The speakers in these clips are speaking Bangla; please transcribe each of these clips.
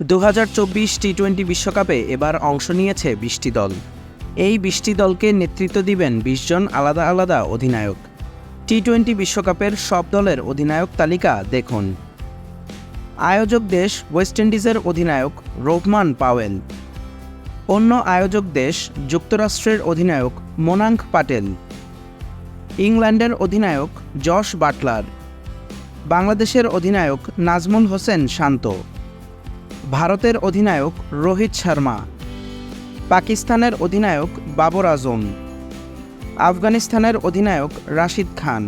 দু হাজার চব্বিশ টি টোয়েন্টি বিশ্বকাপে এবার অংশ নিয়েছে বিশটি দল। এই বিশটি দলকে নেতৃত্ব দিবেন বিশ জন আলাদা আলাদা অধিনায়ক। টি টোয়েন্টি বিশ্বকাপের সব দলের অধিনায়ক তালিকা দেখুন। আয়োজক দেশ ওয়েস্ট ইন্ডিজের অধিনায়ক রোহমান পাওয়েল। অন্য আয়োজক দেশ যুক্তরাষ্ট্রের অধিনায়ক মোনাঙ্ক পাটেল। ইংল্যান্ডের অধিনায়ক জশ বাটলার। বাংলাদেশের অধিনায়ক নাজমুল হোসেন শান্ত। ভারতের অধিনায়ক রোহিত শর্মা, পাকিস্তানের অধিনায়ক বাবর আজম, আফগানিস্তানের অধিনায়ক রাশিদ খান,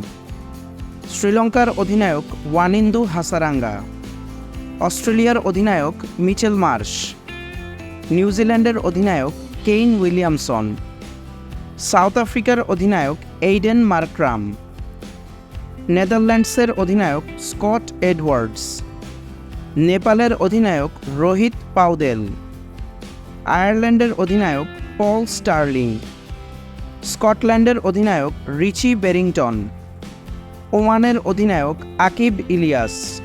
শ্রীলঙ্কার অধিনায়ক ওয়ানিন্দু হাসারাঙ্গা, অস্ট্রেলিয়ার অধিনায়ক মিচেল মার্শ, নিউজিল্যান্ডের অধিনায়ক কেইন উইলিয়ামসন, সাউথ আফ্রিকার অধিনায়ক এইডেন মার্ক্রাম, নেদারল্যান্ডসের অধিনায়ক স্কট এডওয়ার্ডস। নেপালের অধিনায়ক রোহিত পাউদেল আয়ারল্যান্ডের অধিনায়ক পল স্টার্লিং, স্কটল্যান্ডের অধিনায়ক রিচি বেরিংটন, ওমানের অধিনায়ক আকিব ইলিয়াস,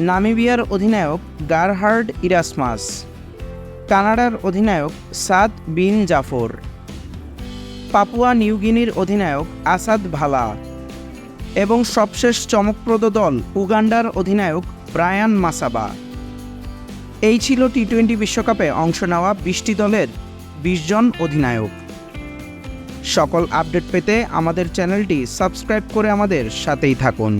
নামিবিয়ার অধিনায়ক গারহার্ড ইরাসমাস, কানাডার অধিনায়ক সাদ বিন জাফর, পাপুয়া নিউগিনির অধিনায়ক আসাদ ভালা। এবং সবশেষ চমকপ্রদ দল উগান্ডার অধিনায়ক ব্রায়ান মাসাবা। এই ছিল টি টোয়েন্টি বিশ্বকাপে অংশ নেওয়া বিশটি দলের বিশ জন অধিনায়ক। সকল আপডেট পেতে আমাদের চ্যানেলটি সাবস্ক্রাইব করে আমাদের সাথেই থাকুন।